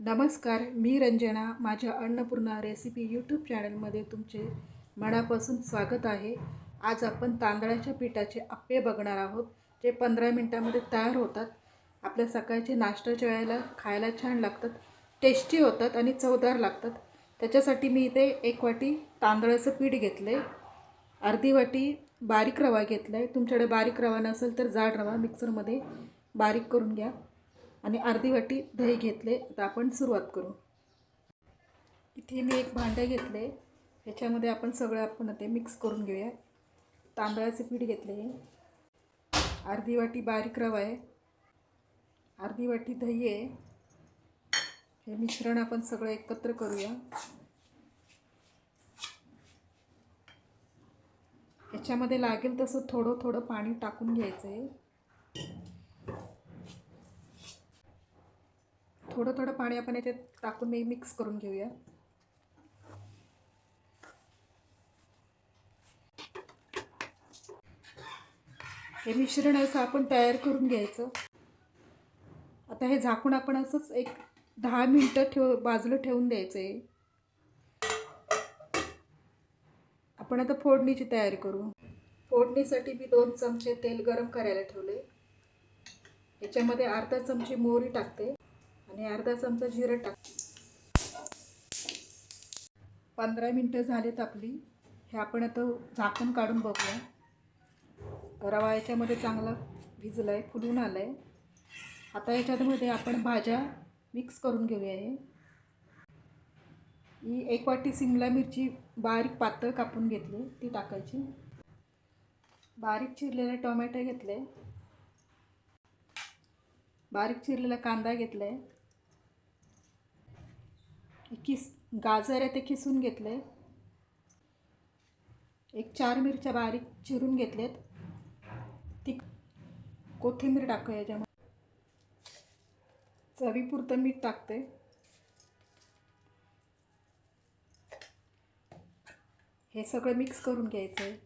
नमस्कार मी रंजना. माझ्या Annapurna recipe YouTube चॅनलमध्ये तुमचे मनापासून स्वागत आहे. आज आपण तांदळाच्या पिठाचे आप्पे बघणार आहोत जे पंधरा मिनटामध्ये तयार होतात. आपल्या सकाळचे नाश्ताच्या वेळेला खायला छान लागतात टेस्टी होतात आणि चवदार लागतात. त्याच्यासाठी मी इथे एक वाटी तांदळाचं पीठ घेतलं आहे अर्धी वाटी बारीक रवा घेतला आहे तुमच्याकडे बारीक रवा नसेल तर जाड रवा मिक्सरमध्ये बारीक करून घ्या. आणि अर्धी वाटी दही घेतले. आता आपण सुरुवात करू. इथे मी एक भांडं घेतले. ह्याच्यामध्ये आपण सगळं आपण ते मिक्स करून घेऊया. तांदळाचे पीठ घेतले. अर्धी वाटी बारीक रवा आहे. अर्धी वाटी दही आहे. हे मिश्रण आपण सगळं एकत्र करूया. ह्याच्यामध्ये लागेल तसं थोडं थोडं पाणी टाकून घ्यायचं आहे थोडं थोडं पाणी आपण याच्यात टाकून मी मिक्स करून घेऊया. हे मिश्रण असं आपण तयार करून घ्यायचं. आता हे झाकून आपण असंच एक दहा मिनटं ठेव बाजूला ठेवून द्यायचं आहे आपण आता फोडणीची तयारी करू. फोडणीसाठी मी दोन चमचे तेल गरम करायला ठेवले याच्यामध्ये अर्धा चमचे मोहरी टाकते. आणि अर्धा चमचा जिरं टाक. पंधरा मिनटं झालीत आपली. हे आपण आता झाकण काढून बघूया. रवा याच्यामध्ये चांगला भिजला आहे फुलून आला आहे आता याच्यामध्ये आपण भाज्या मिक्स करून घेऊया हे. ही एक वाटी सिमला मिरची बारीक पातळ कापून घेतली ती टाकायची. बारीक चिरलेले टोमॅटो घेतले बारीक चिरलेला कांदा घेतला आहे किस गाजर आहे ते किसून घेतले एक चार मिरच्या बारीक चिरून घेतलेत. ती कोथिंबीर टाकू याच्यामध्ये. चवीपुरतं मीठ टाकते हे सगळं मिक्स करून घ्यायचं आहे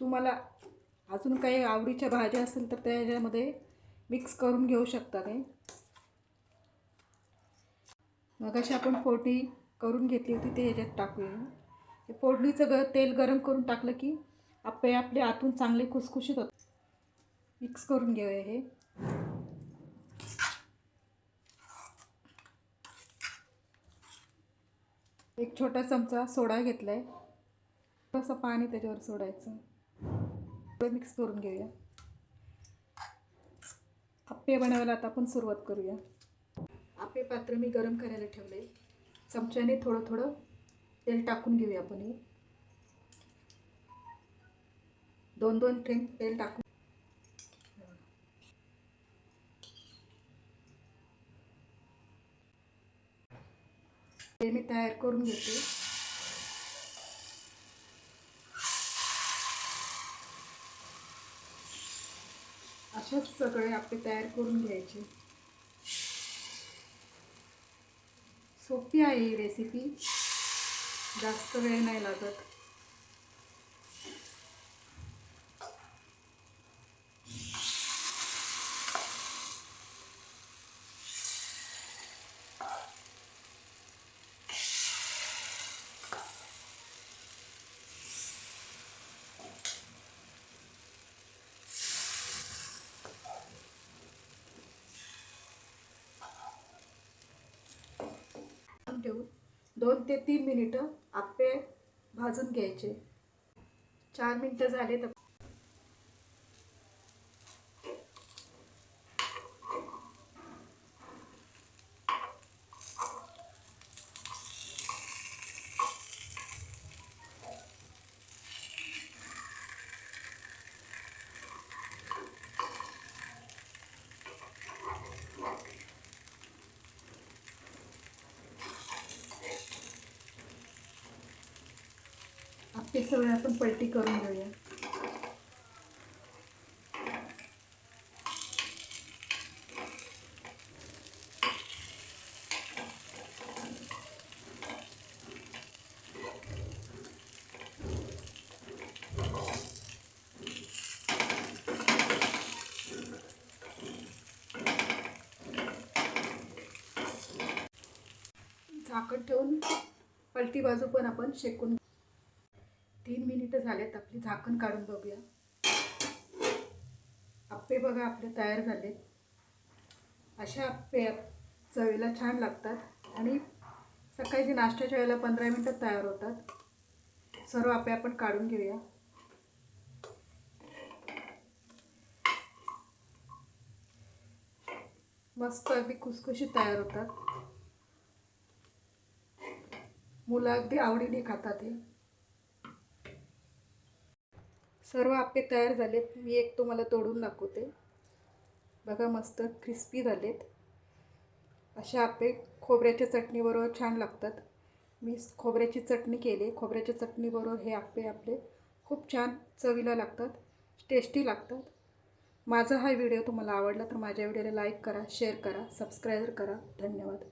तुम्हाला अजून काही आवडीच्या भाज्या असेल तर त्याच्यामध्ये मिक्स करून घेऊ शकता ते. मग अशी आपण फोडणी करून घेतली होती ते ह्याच्यात टाकूया. हे फोडणीचं ग तेल गरम करून टाकलं की आपले आपले आतून चांगले खुसखुशीत होत मिक्स करून घेऊया हे. एक छोटा चमचा सोडा घेतला आहे थोडंसं पाणी त्याच्यावर सोडायचं. मिक्स करून घेऊया. आप्पे बनवायला आता आपण सुरुवात करूया. आप्पे पात्र मी गरम करायला ठेवले. चमच्याने थोडं थोडं तेल टाकून घेऊया आपण हे. दोन दोन थेंब तेल टाकून. ते मी तयार करून घेते. अशाच सगळे आपले तयार करून घ्यायचे. सोपी आहे ही रेसिपी जास्त वेळ नाही लागत ठेवून दोन ते तीन मिनिटं आप्पे भाजून घ्यायचे. चार मिनटं झाले तर हे सगळं आपण पलटी करून घेऊया. झाकण ठेवून पलटी बाजू पण आपण शेकून मिनटं झालेत आपली झाकण काढून बघूया. आप्पे बघा आपले तयार झालेत. अशा आप्पे चवीला छान लागतात. आणि सकाळची नाश्त्याच्या वेळेला पंधरा मिनटात तयार होतात. सर्व आप्पे आपण काढून घेऊया. मस्त अगदी खुसखुशीत तयार होतात. मुलं अगदी आवडीने खातात हे. सर्व आप्पे तयार झालेत. मी एक तुम्हाला तोडून दाखवते. बघा मस्त क्रिस्पी झालेत. असे आप्पे खोबऱ्याच्या चटणीबरोबर छान लागतात. मी खोबऱ्याची चटणी केली. खोबऱ्याच्या चटणीबरोबर हे आप्पे आपले खूप छान चवीला लागतात. टेस्टी लागतात. माझा हा व्हिडिओ तुम्हाला आवडला तर माझ्या व्हिडिओला लाईक करा शेअर करा सबस्क्राईब करा. धन्यवाद.